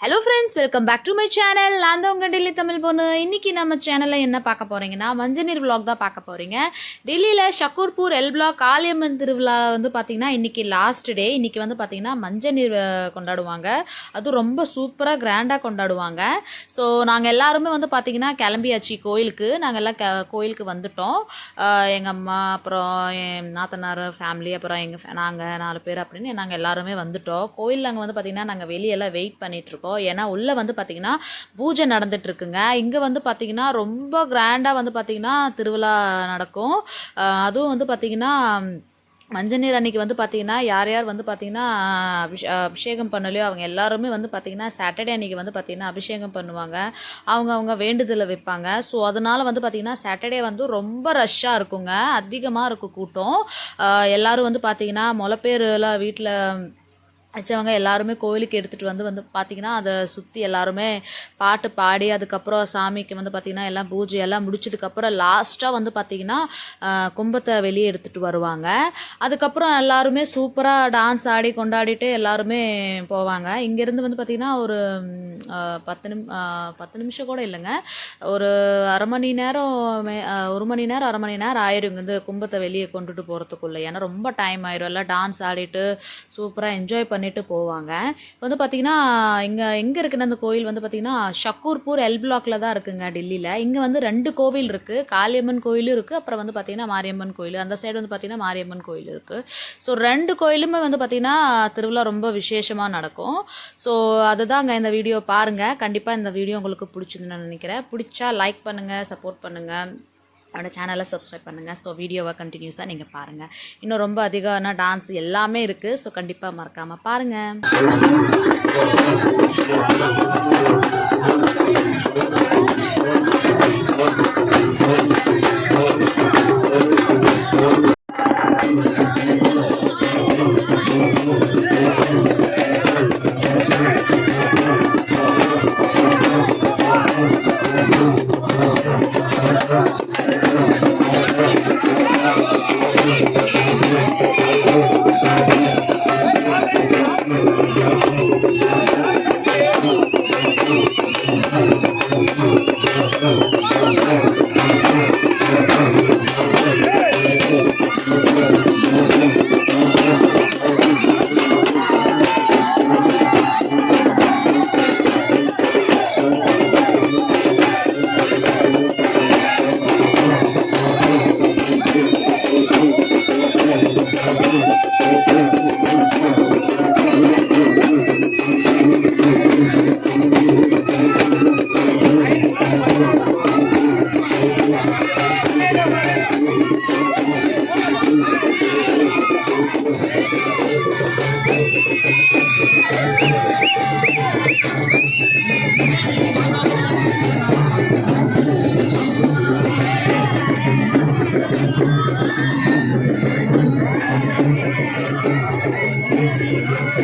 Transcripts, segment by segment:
Hello friends welcome back to my channel நான் தான் உங்கள் டெல்லி தமிழ் பொண்ணு. இன்னைக்கு நம்ம சேனலில் என்ன பார்க்க போகிறீங்கன்னா மஞ்சநீர் vlog தான் பார்க்க போகிறீங்க டெல்லியில் ஷக்கூர்பூர் எல் பிளாக் காளியம்மன் திருவிழா வந்து பார்த்தீங்கன்னா இன்றைக்கி லாஸ்ட் டே இன்னைக்கு வந்து பார்த்தீங்கன்னா மஞ்சநீர் கொண்டாடுவாங்க. அதுவும் ரொம்ப சூப்பராக கிராண்டாக கொண்டாடுவாங்க. ஸோ நாங்கள் எல்லாருமே வந்து பார்த்தீங்கன்னா கிளம்பியாச்சு கோயிலுக்கு. நாங்கள் எல்லாம் க- கோயிலுக்கு வந்துட்டோம். எங்கள் அம்மா அப்புறம் என் நாத்தனார் ஃபேமிலி அப்புறம் எங்கள் நாங்கள் நாலு பேர் அப்படின்னு நாங்கள் எல்லாருமே வந்துட்டோம். கோயிலில் நாங்கள் வந்து பார்த்திங்கன்னா நாங்கள் வெளியெல்லாம் வெயிட் பண்ணிட்டு இருக்கோம் ஏன்னா உள்ளே வந்து பார்த்திங்கன்னா பூஜை நடந்துட்டு இருக்குங்க இங்கே வந்து பார்த்திங்கன்னா ரொம்ப கிராண்டாக வந்து பார்த்திங்கன்னா திருவிழா நடக்கும் அதுவும் வந்து பார்த்திங்கன்னா மஞ்சநீர் அன்னைக்கு வந்து பார்த்தீங்கன்னா யார் யார் வந்து பார்த்தீங்கன்னா அபிஷே அபிஷேகம் பண்ணலையோ அவங்க எல்லாருமே வந்து பார்த்தீங்கன்னா சாட்டர்டே அன்னைக்கு வந்து பார்த்தீங்கன்னா அபிஷேகம் பண்ணுவாங்க அவங்க அவங்க வேண்டுதலை வைப்பாங்க ஸோ அதனால வந்து பார்த்தீங்கன்னா சாட்டர்டே வந்து ரொம்ப ரஷ்ஷாக இருக்குங்க அதிகமாக இருக்கும் கூட்டம் எல்லோரும் எல்லாரும் வந்து பார்த்தீங்கன்னா முளை வீட்டில் வச்சவங்க எல்லாருமே கோயிலுக்கு எடுத்துகிட்டு வந்து வந்து பார்த்தீங்கன்னா அதை சுற்றி எல்லாருமே பாட்டு பாடி அதுக்கப்புறம் சாமிக்கு வந்து பார்த்திங்கன்னா எல்லாம் பூஜை எல்லாம் முடிச்சதுக்கப்புறம் லாஸ்ட்டாக வந்து பார்த்திங்கன்னா கும்பத்தை வெளியே எடுத்துகிட்டு வருவாங்க. அதுக்கப்புறம் எல்லாருமே சூப்பராக டான்ஸ் ஆடி கொண்டாடிட்டு எல்லாருமே போவாங்க. இங்கேருந்து வந்து பார்த்திங்கன்னா ஒரு பத்து நிம் பத்து நிமிஷம் கூட இல்லைங்க. ஒரு அரை மணி நேரம் மே- ஒரு மணி நேரம் அரை மணி நேரம் ஆயிடும் இங்கேருந்து கும்பத்தை வெளியே கொண்டுட்டு போகிறதுக்குள்ள ஏன்னா ரொம்ப டைம் ஆயிடும் எல்லாம் டான்ஸ் ஆடிட்டு சூப்பராக என்ஜாய் பண்ணி பண்ணிட்டு போவாங்க. இப்போ வந்து பார்த்தீங்கன்னா இங்கே எங்கே இருக்குன்னு அந்த கோயில் வந்து பார்த்தீங்கன்னா ஷக்கூர்பூர் எல் பிளாக்ல தான் இருக்குங்க டெல்லியில். இங்கே வந்து ரெண்டு கோவில் இருக்குது காளியம்மன் கோயிலும் இருக்குது அப்புறம் வந்து பார்த்தீங்கன்னா மாரியம்மன் கோயில். அந்த சைடு வந்து பார்த்தீங்கன்னா மாரியம்மன் கோயில் இருக்குது ஸோ ரெண்டு கோயிலுமே வந்து பார்த்தீங்கன்னா திருவிழா ரொம்ப விசேஷமாக நடக்கும். ஸோ அதுதாங்க இந்த வீடியோ பாருங்கள் கண்டிப்பாக இந்த வீடியோ உங்களுக்கு பிடிச்சிதுன்னு நான் நினைக்கிறேன். பிடிச்சா லைக் பண்ணுங்கள் சப்போர்ட் பண்ணுங்கள் என்னோட சேனலை சப்ஸ்கிரைப் பண்ணுங்கள் ஸோ வீடியோவை கண்டினியூஸாக நீங்கள் பாருங்கள் இன்னும் ரொம்ப அதிகமான டான்ஸ் எல்லாமே இருக்குது ஸோ கண்டிப்பாக மறக்காமல் பாருங்கள்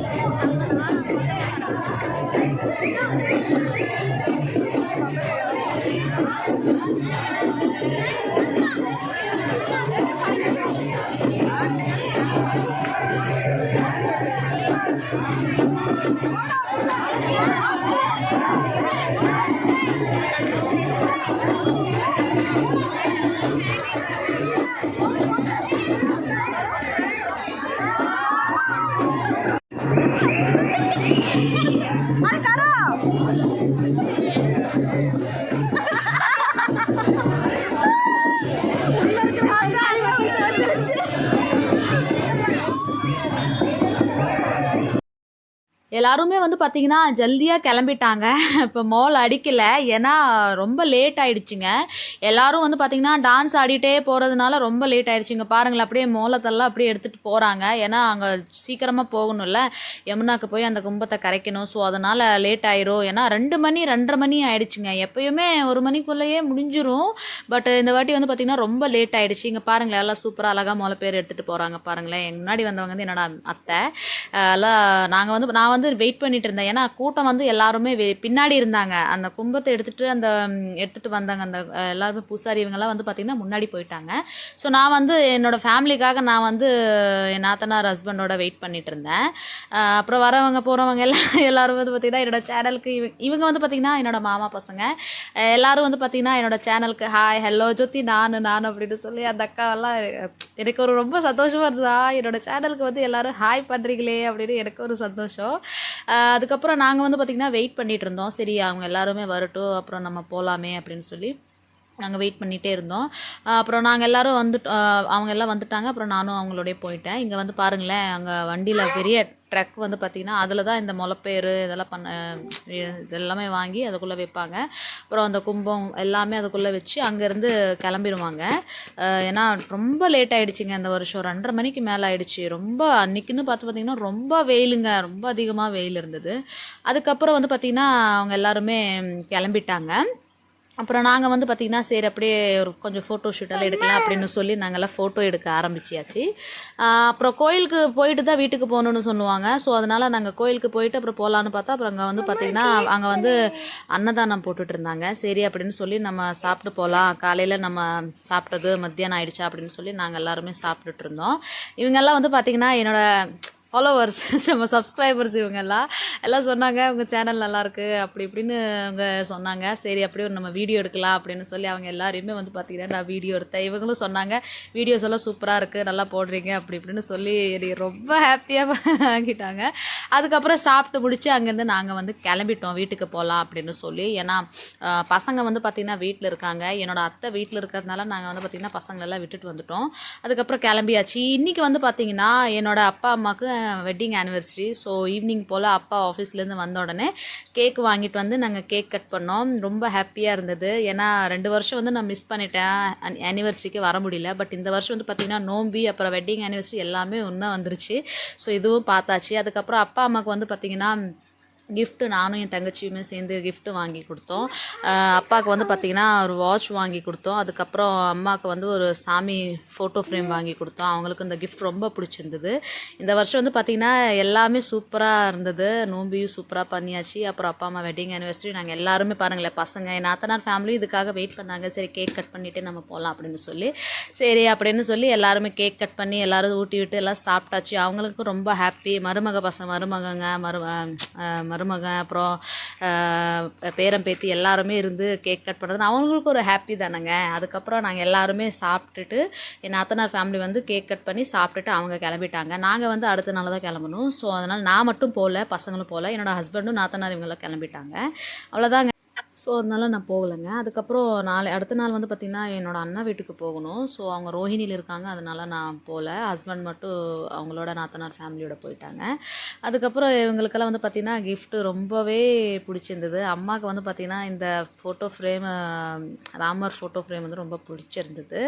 Thank you. எல்லாருமே வந்து பார்த்தீங்கன்னா ஜல்தியாக கிளம்பிட்டாங்க. இப்போ மால் அடிக்கல. ஏன்னா ரொம்ப லேட் ஆயிடுச்சுங்க. எல்லாரும் வந்து பார்த்தீங்கன்னா டான்ஸ் ஆடிட்டே போகிறதுனால ரொம்ப லேட் ஆயிடுச்சுங்க. பாருங்களேன் அப்படியே மோளத்தெல்லாம் அப்படியே எடுத்துகிட்டு போகிறாங்க ஏன்னா அங்கே சீக்கிரமாக போகணும்ல. யமுனாக்கு போய் அந்த கும்பத்தை கரைக்கணும். ஸோ அதனால் லேட் ஆயிரும். ஏன்னா ரெண்டு மணி ரெண்டரை மணி ஆயிடுச்சுங்க. எப்பயுமே ஒரு மணிக்குள்ளேயே முடிஞ்சிரும். பட் இந்த வாட்டி வந்து பார்த்தீங்கன்னா ரொம்ப லேட் ஆயிடுச்சு. இங்கே பாருங்களேன் எல்லாம் சூப்பராக அழகாக மோளை பேர் எடுத்துகிட்டு போகிறாங்க பாருங்களேன் முன்னாடி வந்தவங்க வந்து என்னோட அத்தை. எல்லாம் நாங்கள் வந்து நான் வந்து வெயிட் பண்ணிட்டு இருந்தேன். ஏன்னா கூட்டம் வந்து எல்லாருமே வெ- பின்னாடி இருந்தாங்க. அந்த கும்பத்தை எடுத்துட்டு அந்த எடுத்துகிட்டு எடுத்துட்டு வந்தாங்க. அந்த எல்லாருமே பூசாரி இவங்கெல்லாம் வந்து பார்த்தீங்கன்னா முன்னாடி போயிட்டாங்க. ஸோ நான் வந்து என்னோட ஃபேமிலிக்காக நான் வந்து என் நாத்தனார் ஹஸ்பண்டோட வெயிட் பண்ணிட்டு இருந்தேன். அப்புறம் வரவங்க போகிறவங்க எல்லாம் எல்லாரும் வந்து பார்த்தீங்கன்னா என்னோட சேனலுக்கு இவங்க இவங்க வந்து பார்த்தீங்கன்னா என்னோட மாமா பசங்க. எல்லாரும் வந்து பார்த்தீங்கன்னா என்னோட சேனலுக்கு ஹாய் ஹலோ ஜோதி நான் நான் அப்படின்னு சொல்லி அந்த அக்காவெல்லாம் எனக்கு ஒரு ரொம்ப சந்தோஷமாக இருந்ததா. என்னோட சேனலுக்கு வந்து எல்லாரும் ஹாய் பண்ணுறீங்களே அப்படின்னு எனக்கு ஒரு சந்தோஷம். அதுக்கப்புறம் நாங்கள் வந்து பார்த்திங்கன்னா வெயிட் பண்ணிகிட்டு இருந்தோம். சரி அவங்க எல்லாருமே வரட்டும் அப்புறம் நம்ம போகலாமே அப்படின்னு சொல்லி. நாங்கள் வெயிட் பண்ணிகிட்டே இருந்தோம். அப்புறம் நாங்கள் எல்லாரும் வந்துட்டு அவங்க எல்லாம் வந்துட்டாங்க. அப்புறம் நானும் அவங்களோடய போயிட்டேன். இங்கே வந்து பாருங்களேன் அங்கே வண்டியில் பெரிய ட்ரக் வந்து பார்த்திங்கன்னா அதில் தான் இந்த முளைப்பேரு இதெல்லாம் பண்ண இதெல்லாமே வாங்கி அதுக்குள்ளே வைப்பாங்க. அப்புறம் அந்த கும்பம் எல்லாமே அதுக்குள்ளே வச்சு அங்கேருந்து கிளம்பிடுவாங்க. ஏன்னா ரொம்ப லேட் ஆகிடுச்சிங்க இந்த வருஷம். ரெண்டரை மணிக்கு மேலே ஆகிடுச்சி ரொம்ப அன்னைக்குன்னு பார்த்து பார்த்திங்கன்னா ரொம்ப வெயிலுங்க. ரொம்ப அதிகமாக வெயில் இருந்தது. அதுக்கப்புறம் வந்து பார்த்திங்கன்னா அவங்க எல்லாருமே கிளம்பிட்டாங்க. அப்புறம் நாங்கள் வந்து பார்த்திங்கன்னா சரி அப்படியே ஒரு கொஞ்சம் ஃபோட்டோ ஷூட்டெல்லாம் எடுக்கலாம் அப்படின்னு சொல்லி நாங்கள்லாம் ஃபோட்டோ எடுக்க ஆரம்பிச்சியாச்சு. அப்புறம் கோயிலுக்கு போயிட்டு தான் வீட்டுக்கு போகணுன்னு சொல்லுவாங்க. ஸோ அதனால் நாங்கள் கோயிலுக்கு போயிட்டு அப்புறம் போகலான்னு பார்த்தா அப்புறம் அங்கே வந்து பார்த்திங்கன்னா அங்கே வந்து அன்னதானம் போட்டுட்டு இருந்தாங்க. சரி அப்படின்னு சொல்லி நம்ம சாப்பிட்டு போகலாம் காலையில் நம்ம சாப்பிட்டது மத்தியானம் ஆயிடுச்சா அப்படின்னு சொல்லி நாங்கள் எல்லாருமே சாப்பிட்டுட்டு இருந்தோம். இவங்கெல்லாம் வந்து பார்த்திங்கன்னா என்னோடய ஃபாலோவர்ஸ் நம்ம சப்ஸ்கிரைபர்ஸ் இவங்கெல்லாம். எல்லாம் சொன்னாங்க உங்கள் சேனல் நல்லாயிருக்கு அப்படி இப்படின்னு அவங்க சொன்னாங்க. சரி அப்படியே ஒரு நம்ம வீடியோ எடுக்கலாம் அப்படின்னு சொல்லி அவங்க எல்லாரையுமே வந்து பார்த்திங்கன்னா நான் வீடியோ எடுத்தேன். இவங்களும் சொன்னாங்க வீடியோஸ் எல்லாம் சூப்பராக இருக்குது நல்லா போடுறீங்க. அப்படி இப்படின்னு சொல்லி ரொம்ப ஹாப்பியாக ஆகிட்டாங்க அதுக்கப்புறம் சாப்பிட்டு முடிச்சு அங்கேருந்து நாங்கள் வந்து கிளம்பிட்டோம் வீட்டுக்கு போகலாம் அப்படின்னு சொல்லி. ஏன்னா பசங்க வந்து பார்த்திங்கன்னா வீட்டில் இருக்காங்க. என்னோட அத்தை வீட்டில் இருக்கிறதுனால நாங்கள் வந்து பார்த்திங்கன்னா பசங்களெல்லாம் விட்டுட்டு வந்துட்டோம். அதுக்கப்புறம் கிளம்பியாச்சு. இன்றைக்கி வந்து பார்த்திங்கன்னா என்னோடய அப்பா அம்மாவுக்கு வெட்டிங் ஆனிவர்சரி ஸோ ஈவினிங் போல் அப்பா ஆஃபீஸ்லேருந்து வந்த உடனே கேக் வாங்கிட்டு வந்து நாங்கள் கேக் கட் பண்ணோம். ரொம்ப ஹாப்பியாக இருந்தது. ஏன்னா ரெண்டு வருஷம் வந்து நான் மிஸ் பண்ணிட்டேன். ஆனிவர்சரிக்கு வர முடியல. பட் இந்த வருஷம் வந்து பார்த்திங்கன்னா நோம்பி அப்புறம் வெட்டிங் ஆனிவர்சரி எல்லாமே ஒன்றா வந்துருச்சு. ஸோ இதுவும் பார்த்தாச்சு. அதுக்கப்புறம் அப்பா அம்மாவுக்கு வந்து பார்த்திங்கன்னா கிஃப்ட்டு நானும் என் தங்கச்சியுமே சேர்ந்து கிஃப்ட்டு வாங்கி கொடுத்தோம். அப்பாவுக்கு வந்து பார்த்திங்கன்னா ஒரு வாட்ச் வாங்கி கொடுத்தோம். அதுக்கப்புறம் அம்மாவுக்கு வந்து ஒரு சாமி ஃபோட்டோ ஃப்ரேம் வாங்கி கொடுத்தோம். அவங்களுக்கு இந்த கிஃப்ட் ரொம்ப பிடிச்சிருந்தது. இந்த வருஷம் வந்து பார்த்திங்கன்னா எல்லாமே சூப்பராக இருந்தது. நோம்பியும் சூப்பராக பண்ணியாச்சு. அப்புறம் அப்பா அம்மா வெட்டிங் ஆனிவர்சரி நாங்கள் எல்லாருமே பாருங்களேன் பசங்க என் நாத்தனார் ஃபேமிலியும் இதுக்காக வெயிட் பண்ணாங்க. சரி கேக் கட் பண்ணிவிட்டு நம்ம போகலாம் அப்படின்னு சொல்லி. சரி அப்படின்னு சொல்லி எல்லாருமே கேக் கட் பண்ணி எல்லோரும் ஊட்டி விட்டு எல்லாம் சாப்பிட்டாச்சு. அவங்களுக்கும் ரொம்ப ஹாப்பி மருமக பசங்க மருமகங்க மரு மருமகன் அப்புறம் பேரம்பேத்தி பேத்தி எல்லாருமே இருந்து கேக் கட் பண்ணுறது அவங்களுக்கும் ஒரு ஹாப்பி தானேங்க. அதுக்கப்புறம் நாங்கள் எல்லாருமே சாப்பிட்டுட்டு என் நாத்தனார் ஃபேமிலி வந்து கேக் கட் பண்ணி சாப்பிட்டுட்டு அவங்க கிளம்பிட்டாங்க. நாங்கள் வந்து அடுத்த நாள் தான் கிளம்பணும். ஸோ அதனால் நான் மட்டும் போகல பசங்களும் போகல என்னோடய ஹஸ்பண்டும் நாத்தனார் இவங்களாம் கிளம்பிட்டாங்க. அவ்வளோதாங்க ஸோ அதனால நான் போகலைங்க. அதுக்கப்புறம் நாளை அடுத்த நாள் வந்து பார்த்திங்கன்னா என்னோடய அண்ணா வீட்டுக்கு போகணும். ஸோ அவங்க ரோஹிணியில் இருக்காங்க. அதனால நான் போகல. ஹஸ்பண்ட் மட்டும் அவங்களோட நாத்தனார் ஃபேமிலியோட போயிட்டாங்க. அதுக்கப்புறம் இவங்களுக்கெல்லாம் வந்து பார்த்திங்கன்னா கிஃப்ட்டு ரொம்பவே பிடிச்சிருந்தது. அம்மாவுக்கு வந்து பார்த்திங்கன்னா இந்த photo frame Ramar photo frame வந்து ரொம்ப பிடிச்சிருந்தது.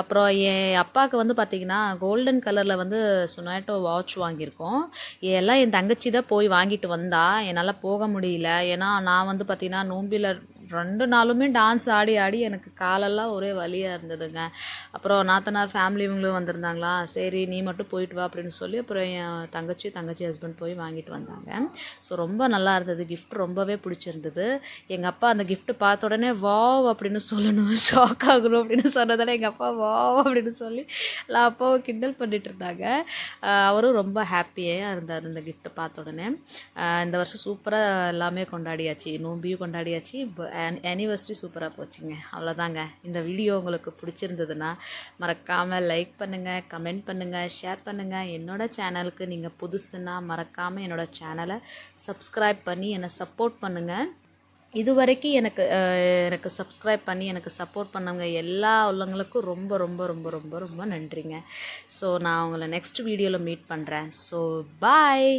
அப்புறம் என் அப்பாவுக்கு வந்து பார்த்திங்கன்னா கோல்டன் கலரில் வந்து சொனாட்டோ வாட்ச் வாங்கியிருக்கோம். எல்லாம் என் தங்கச்சி தான் போய் வாங்கிட்டு வந்தா. என்னால் போக முடியல. ஏன்னா நான் வந்து பார்த்திங்கன்னா বিলার ரெண்டு நாளுமே டான்ஸ் ஆடி ஆடி எனக்கு காலெல்லாம் ஒரே வலியாக இருந்ததுங்க. அப்புறம் நாத்தனார் ஃபேமிலி இவங்களும் வந்திருந்தாங்களா? சரி நீ மட்டும் போயிட்டு வா அப்படின்னு சொல்லி அப்புறம் என் தங்கச்சி தங்கச்சி ஹஸ்பண்ட் போய் வாங்கிட்டு வந்தாங்க. ஸோ ரொம்ப நல்லா இருந்தது. கிஃப்ட் ரொம்பவே பிடிச்சிருந்தது. எங்கள் அப்பா அந்த கிஃப்ட் பார்த்த உடனே வாவ் அப்படின்னு சொல்லணும். ஷாக் ஆகணும் அப்படின்னு சொன்னதால எங்கள் அப்பா வாவ் அப்படின்னு சொல்லி எல்லா அப்பாவும் கிண்டல் பண்ணிட்டு இருந்தாங்க. அவரும் ரொம்ப ஹாப்பியாக இருந்தார் இந்த கிஃப்ட்டை பார்த்த உடனே. இந்த வருஷம் சூப்பராக எல்லாமே கொண்டாடியாச்சு. நோம்பியும் கொண்டாடியாச்சு. ஆனிவர்சரி சூப்பராக போச்சுங்க. அவ்வளோதாங்க இந்த வீடியோ உங்களுக்கு பிடிச்சிருந்ததுன்னா மறக்காமல் லைக் பண்ணுங்கள் கமெண்ட் பண்ணுங்கள் ஷேர் பண்ணுங்கள் என்னோட சேனலுக்கு நீங்கள் புதுசுன்னா மறக்காமல் என்னோடய சேனலை சப்ஸ்கிரைப் பண்ணி என்னை சப்போர்ட் பண்ணுங்கள் இது வரைக்கும் எனக்கு எனக்கு சப்ஸ்கிரைப் பண்ணி எனக்கு சப்போர்ட் பண்ணவங்க எல்லா உள்ளவங்களுக்கும் ரொம்ப ரொம்ப ரொம்ப ரொம்ப ரொம்ப நன்றிங்க. ஸோ நான் உங்களை நெக்ஸ்ட் வீடியோவில் மீட் பண்ணுறேன் ஸோ பாய்